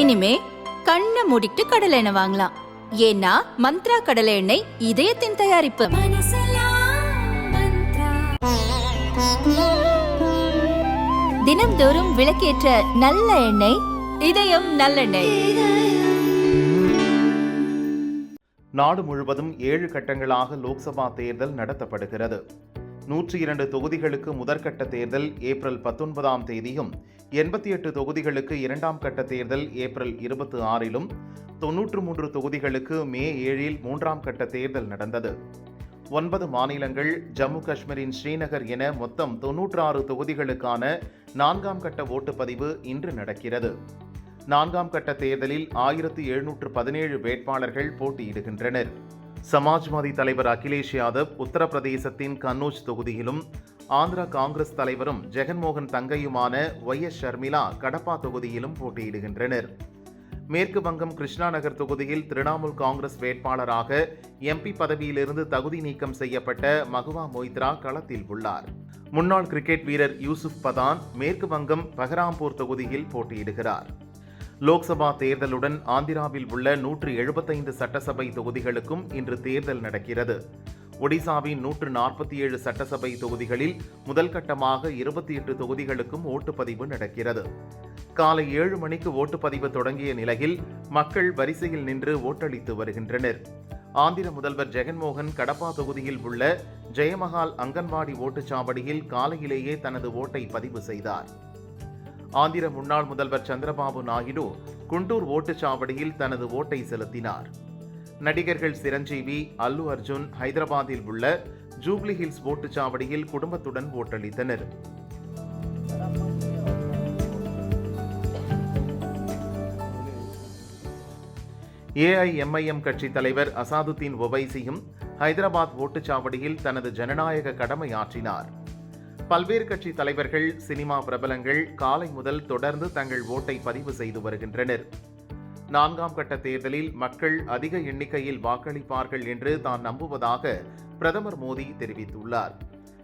இனிமே கண்ணை மூடிட்டு கடலை எண்ணெய் வாங்கலாம். ஏன்னா மந்த்ரா கடலை எண்ணெய் இதயத்தின் தயாரிப்பு. தினம்தோறும் விளக்கேற்ற நல்ல எண்ணெய் இதயம் நல்லெண்ணெய். நாடு முழுவதும் ஏழு கட்டங்களாக லோக்சபா தேர்தல் நடத்தப்படுகிறது. நூற்றி இரண்டு தொகுதிகளுக்கு முதற்கட்ட தேர்தல் ஏப்ரல் பத்தொன்பதாம் தேதியும் எண்பத்தி எட்டு தொகுதிகளுக்கு இரண்டாம் கட்ட தேர்தல் ஏப்ரல் இருபத்தி ஆறிலும் தொன்னூற்று மூன்று தொகுதிகளுக்கு மே ஏழில் மூன்றாம் கட்ட தேர்தல் நடந்தது. ஒன்பது மாநிலங்கள் ஜம்மு காஷ்மீரின் ஸ்ரீநகர் என மொத்தம் தொன்னூற்று ஆறு தொகுதிகளுக்கான நான்காம் கட்ட ஓட்டுப்பதிவு இன்று நடக்கிறது. நான்காம் கட்ட தேர்தலில் ஆயிரத்தி எழுநூற்று பதினேழு வேட்பாளர்கள் போட்டியிடுகின்றனர். சமாஜ்வாதி தலைவர் அகிலேஷ் யாதவ் உத்தரப்பிரதேசத்தின் கன்னூஜ் தொகுதியிலும் ஆந்திரா காங்கிரஸ் தலைவரும் ஜெகன்மோகன் தங்கையுமான ஒய் எஸ் ஷர்மிளா கடப்பா தொகுதியிலும் போட்டியிடுகின்றனர். மேற்கு வங்கம் கிருஷ்ணா நகர் தொகுதியில் திரிணாமுல் காங்கிரஸ் வேட்பாளராக எம்பி பதவியிலிருந்து தகுதி நீக்கம் செய்யப்பட்ட மகுவா மொய்த்ரா களத்தில் உள்ளார். முன்னாள் கிரிக்கெட் வீரர் யூசுப் பதான் மேற்கு வங்கம் பஹராம்பூர் தொகுதியில் போட்டியிடுகிறார். லோக்சபா தேர்தலுடன் ஆந்திராவில் உள்ள நூற்று எழுபத்தைந்து சட்டசபை தொகுதிகளுக்கும் இன்று தேர்தல் நடக்கிறது. ஒடிசாவின் நூற்று நாற்பத்தி ஏழு சட்டசபை தொகுதிகளில் முதல் கட்டமாக இருபத்தி எட்டு தொகுதிகளுக்கும் ஓட்டுப்பதிவு நடக்கிறது. காலை ஏழு மணிக்கு ஓட்டுப்பதிவு தொடங்கிய நிலையில் மக்கள் வரிசையில் நின்று ஓட்டளித்து வருகின்றனர். ஆந்திர முதல்வர் ஜெகன்மோகன் கடப்பா தொகுதியில் உள்ள ஜெயமஹால் அங்கன்வாடி ஓட்டுச்சாவடியில் காலையிலேயே தனது ஓட்டை பதிவு செய்தார். ஆந்திர முன்னாள் முதல்வர் சந்திரபாபு நாயுடு குண்டூர் ஓட்டுச்சாவடியில் தனது ஓட்டை செலுத்தினார். நடிகர்கள் சிரஞ்சீவி அல்லு அர்ஜுன் ஹைதராபாத்தில் உள்ள ஜூப்ளி ஹில்ஸ் ஓட்டுச்சாவடியில் குடும்பத்துடன் ஓட்டளித்தனர். ஏஐஎம்ஐஎம் கட்சி தலைவர் அசாதுத்தீன் ஒவைசியும் ஹைதராபாத் ஓட்டுச்சாவடியில் தனது ஜனநாயக கடமை ஆற்றினார் பல்வேறு கட்சி தலைவர்கள் சினிமா பிரபலங்கள் காலை முதல் தொடர்ந்து தங்கள் ஓட்டை பதிவு செய்து வருகின்றனர். நான்காம் கட்ட தேர்தலில் மக்கள் அதிக எண்ணிக்கையில் வாக்களிப்பார்கள் என்று தான் நம்புவதாக பிரதமர் மோடி தெரிவித்துள்ளார்.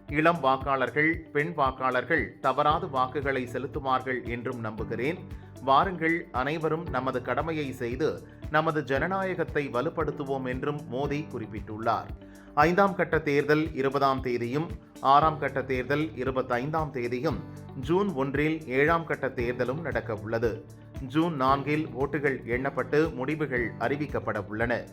இளம் வாக்காளர்கள் பெண் வாக்காளர்கள் தவறாது வாக்குகளை செலுத்துவார்கள் என்றும் நம்புகிறேன். வாருங்கள் அனைவரும் நமது கடமையை செய்து நமது ஜனநாயகத்தை வலுப்படுத்துவோம் என்றும் மோடி குறிப்பிட்டுள்ளார். ஐந்தாம் கட்ட தேர்தல் இருபதாம் தேதியும் ஆறாம் கட்ட தேர்தல் இருபத்தைந்தாம் தேதியும் ஜூன் ஒன்றில் ஏழாம் கட்ட தேர்தலும் நடக்க உள்ளது ஜூன் நான்கில் ஓட்டுகள் எண்ணப்பட்டு முடிவுகள் அறிவிக்கப்பட உள்ளன.